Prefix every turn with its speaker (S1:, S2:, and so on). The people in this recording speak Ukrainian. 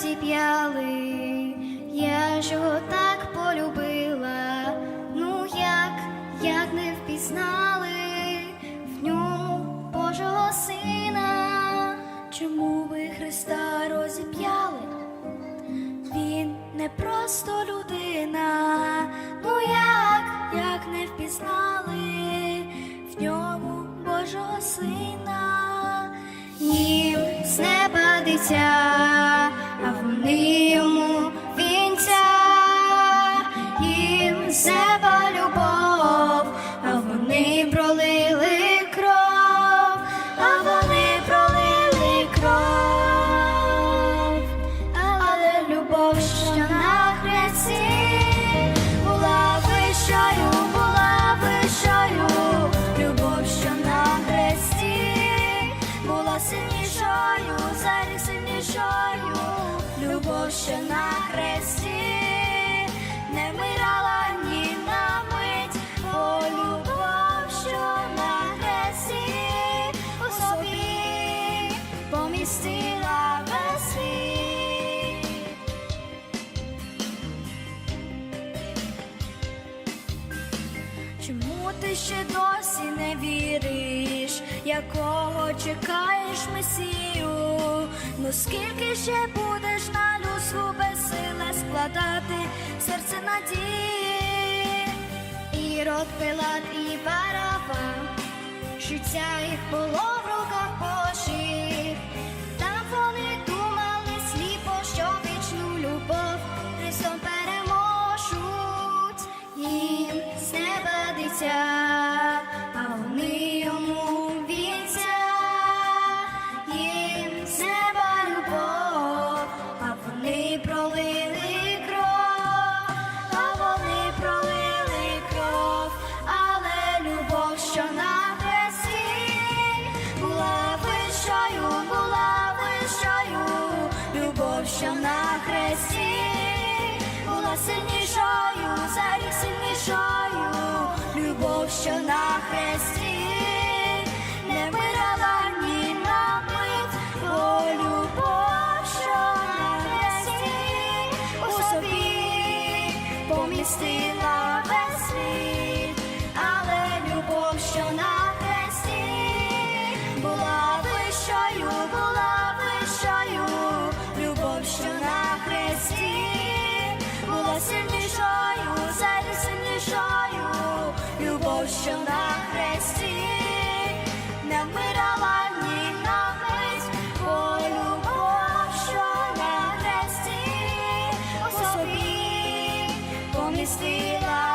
S1: розіп'яли, я ж його так полюбила, ну як, як не впізнали в ньому Божого сина, чому ви Христа розіп'яли? Він не просто людина, ну як, як не впізнали в ньому Божого сина, ні з неба дитя. Deus. Любов, що на хресті, не вмирала ні на мить, бо любов, що на хресті, у собі помістила ти ще досі не віриш, якого чекаєш месію? Ну скільки ще будеш на людську безсиле складати серце надії? Ірод, Пилат і Вараван, життя їх було в руках Божих. Так вони думали сліпо, що вічну любов Христом переможуть. Їм з неба дитя, рік любов, що на хресті, you see?